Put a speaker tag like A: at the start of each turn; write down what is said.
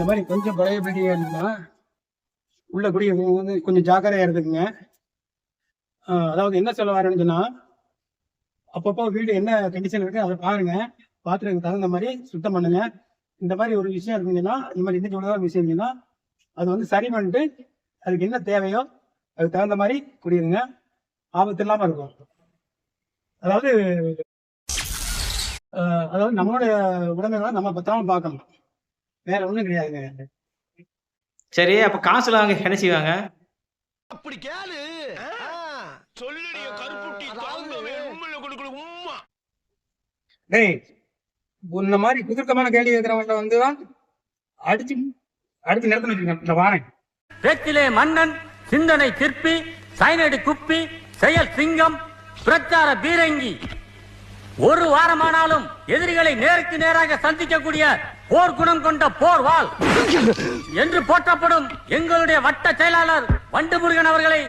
A: இந்த மாதிரி கொஞ்சம் பழைய பில்டிங்காக இருந்ததுன்னா உள்ள குடி வந்து கொஞ்சம் ஜாக்கிரதையாக இருந்துக்குங்க. அதாவது என்ன சொல்ல வரேன்னு சொன்னால் அப்பப்போ வீடு என்ன கண்டிஷன் இருக்குது அதை பாருங்க. பார்த்துட்டு தகுந்த மாதிரி சுத்தம் பண்ணுங்க. இந்த மாதிரி ஒரு விஷயம் இருந்தீங்கன்னா இந்த மாதிரி இந்த ஒரு விஷயம் இருந்தீங்கன்னா அது வந்து சரி பண்ணிட்டு அதுக்கு என்ன தேவையோ அதுக்கு தகுந்த மாதிரி குடியிருங்க. ஆபத்து இல்லாமல் இருக்கும். அதாவது அதாவது நம்மளுடைய உடமைகளை நம்ம பத்திரமா பார்க்கணும். வேற ஒண்ணும் கிடையாதுங்க.
B: சரி அப்ப காசுல அவங்க என்ன செய்வாங்க?
C: அப்படி கேளு. சொல்லுடைய கருப்புட்டி தங்கமே உண்மையில கொடுக்கல உம்மா.
A: டேய் உன்ன மாதிரி குதிர்க்கமான கேள்வி கேட்கிறவங்க வந்து தான் அடிச்சு அடிச்சு நிறுத்த வச்சுருக்கேன் இந்த வாரேன்.
D: பேச்சிலே மன்னன் சிந்தனை சிற்பி சைனடி குப்பி செயல் சிங்கம் பிரச்சார பீரங்கி. ஒரு வாரமானாலும் எதிரிகளை நேருக்கு நேராக சந்திக்கக்கூடிய போர் குணம் கொண்ட போர் வால் என்று போற்றப்படும் எங்களுடைய வட்ட செயலாளர் வண்டுமுருகன் அவர்களை